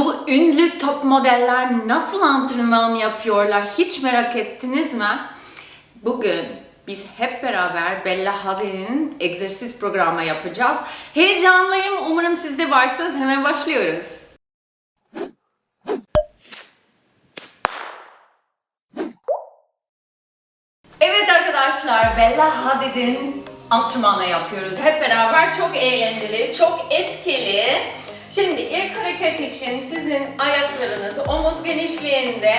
Bu ünlü top modeller nasıl antrenman yapıyorlar hiç merak ettiniz mi? Bugün biz hep beraber Bella Hadid'in egzersiz programı yapacağız. Heyecanlıyım. Umarım siz de varsınız. Hemen başlıyoruz. Evet arkadaşlar, Bella Hadid'in antrenmanı yapıyoruz. Hep beraber çok eğlenceli, çok etkili. Şimdi ilk hareket için sizin ayaklarınızı omuz genişliğinde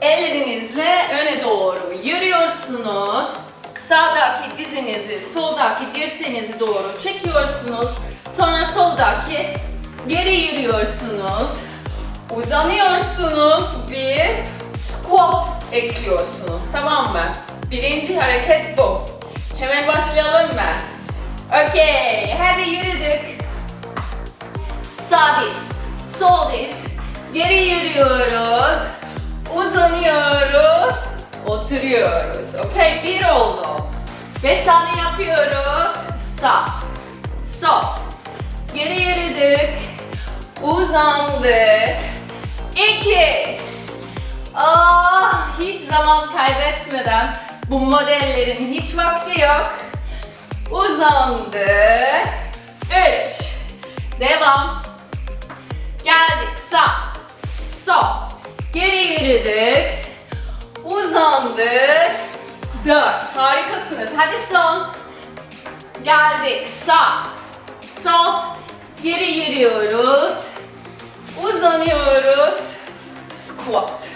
ellerinizle öne doğru yürüyorsunuz. Sağdaki dizinizi, soldaki dirseğinizi doğru çekiyorsunuz. Sonra soldaki geri yürüyorsunuz. Uzanıyorsunuz. Bir squat ekliyorsunuz. Tamam mı? Birinci hareket bu. Hemen başlayalım mı? Okey. Hadi yürüdük. Sağ diz, sol diz. Geri yürüyoruz. Uzanıyoruz. Oturuyoruz. Okey. Bir oldu. Beş tane yapıyoruz. Sağ, sol. Geri yürüdük. Uzandık. İki. Ah, hiç zaman kaybetmeden bu modellerin hiç vakti yok. Uzandık. Üç. Devam. Sağ. Sol. Geri yürüdük. Uzandık. Dört. Harikasınız. Hadi son. Geldik. Sağ. Sol. Geri yürüyoruz. Uzanıyoruz. Squat.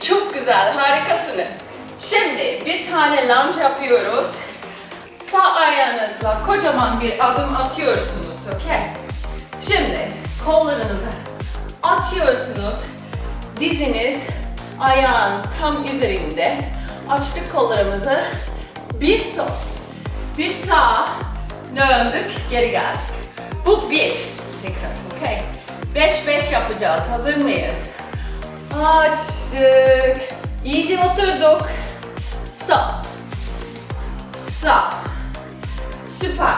Çok güzel. Harikasınız. Şimdi bir tane lunge yapıyoruz. Sağ ayağınızla kocaman bir adım atıyorsunuz. Okey? Şimdi kollarınızı açıyorsunuz. Diziniz ayağın tam üzerinde. Açtık kollarımızı. Bir sol, bir sağ, döndük, geri geldik. Bu bir. Tekrar, okey. Beş beş yapacağız. Hazır mıyız? Açtık. İyice oturduk. Sağ. Sağ. Süper.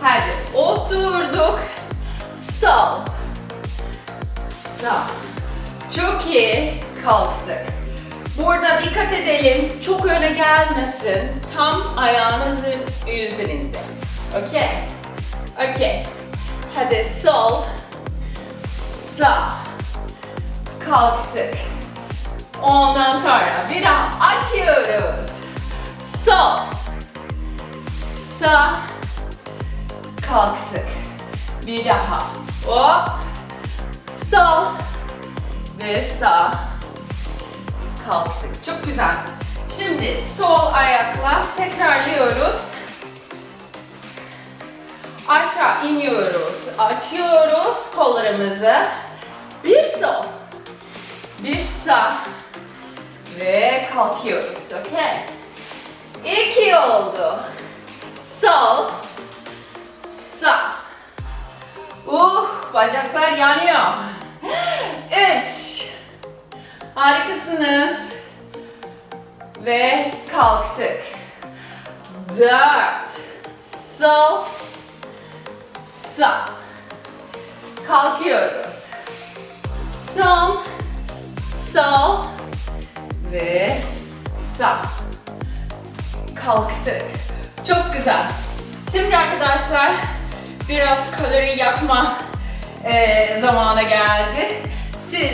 Hadi oturduk. Sol. Sağ. Çok iyi. Kalktık. Burada dikkat edelim. Çok öne gelmesin. Tam ayağınızın üzerinde. Okey. Okey. Hadi sol. Sağ. Kalktık. Ondan sonra bir daha açıyoruz. Sol. Sağ. Kalktık. Bir daha. Hop. Sol. Ve sağ. Kalktık. Çok güzel. Şimdi sol ayakla tekrarlıyoruz. Aşağı iniyoruz. Açıyoruz kollarımızı. Bir sol. Bir sağ. Ve kalkıyoruz. Okey. İki oldu. Sol. Sağ. Uh, bacaklar yanıyor. Üç. Harikasınız. Ve kalktık. Dört. Sol. Sağ. Kalkıyoruz. Son. Sol. Ve sağ. Kalktık. Çok güzel. Şimdi arkadaşlar biraz kalori yakma eee zamana geldi. Siz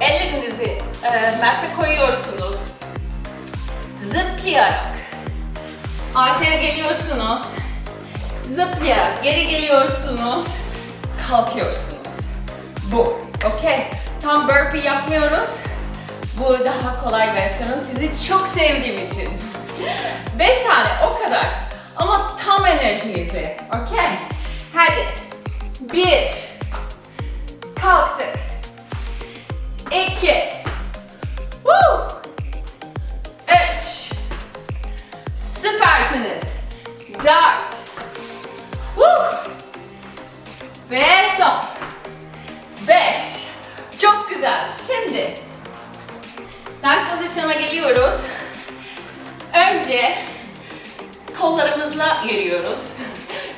ellerinizi eee mate koyuyorsunuz. Zıplayarak arkaya geliyorsunuz. Zıplayarak geri geliyorsunuz. Kalkıyorsunuz. Bu. Okey. Tam burpee yapmıyoruz. Bu daha kolay versiyonu. Sizi çok sevdiğim için. Beş tane o kadar. Ama tam enerjinizle. Okey. Hadi. Bir. Kalktık. İki. Woo. Üç. Süpersiniz. Dört. Woo. Ve son. Beş. Çok güzel. Şimdi ben pozisyona geliyoruz. Önce kollarımızla yürüyoruz.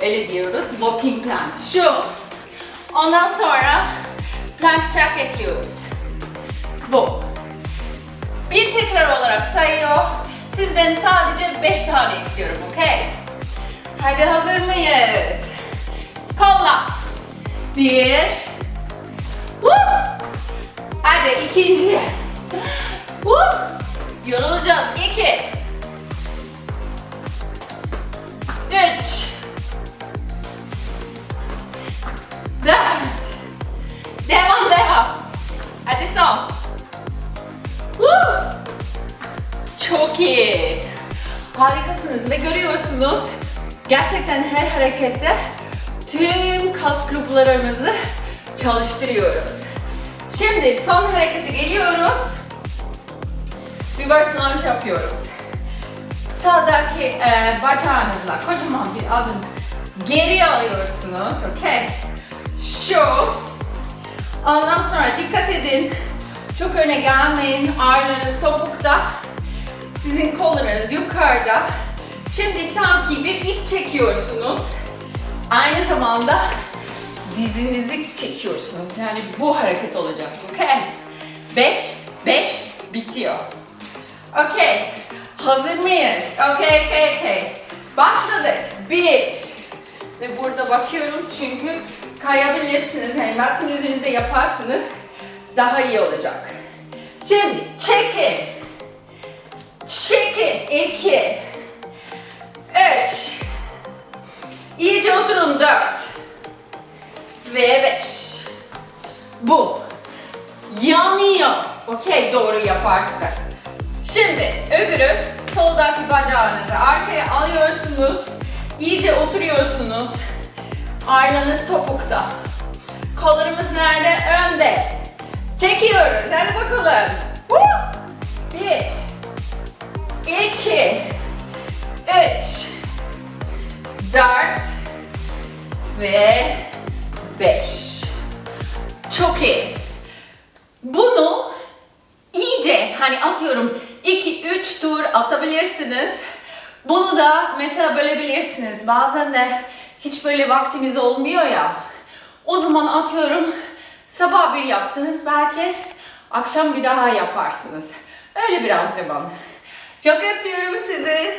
Öyle diyoruz. Walking plank. Şu. Ondan sonra plank jack ekliyoruz. Bu. Bir tekrar olarak sayıyor. Sizden sadece 5 tane istiyorum, okey? Hadi hazır mıyız? Kolla. Bir. Woo! Hadi ikinci. Woo! Yorulacağız. İki. Çok iyi. Harikasınız ve görüyorsunuz gerçekten her harekette tüm kas gruplarımızı çalıştırıyoruz. Şimdi son harekete geliyoruz. Reverse lunge yapıyoruz. Sağdaki e, bacağınızla kocaman bir adım geri alıyorsunuz. Okay. Şu. Ondan sonra dikkat edin. Çok öne gelmeyin. Ağırlığınız topukta. Sizin kollarınız yukarıda. Şimdi sanki bir ip çekiyorsunuz. Aynı zamanda dizinizi çekiyorsunuz. Yani bu hareket olacak. Okay. 5, 5 bitiyor. Okay. Hazır mıyız? Okay, okay, okay. Başladık. Bir. Ve burada bakıyorum çünkü kayabilirsiniz. Yani matın üzerinde yaparsınız daha iyi olacak. Şimdi çekin. Çekin. İki. Üç. İyice oturun. Dört. Ve beş. Bu. Yanıyor. Okey doğru yaparsak. Şimdi öbürü soldaki bacağınızı arkaya alıyorsunuz. İyice oturuyorsunuz. Ağırlığınız topukta. Kollarımız nerede? Önde. Çekiyoruz. Hadi bakalım. Woo! Bir. iki, Üç. Dört. Ve beş. Çok iyi. Bunu iyice hani atıyorum 2-3 tur atabilirsiniz. Bunu da mesela bölebilirsiniz. Bazen de hiç böyle vaktimiz olmuyor ya. O zaman atıyorum sabah bir yaptınız belki akşam bir daha yaparsınız. Öyle bir antrenman. Çok öpüyorum sizi.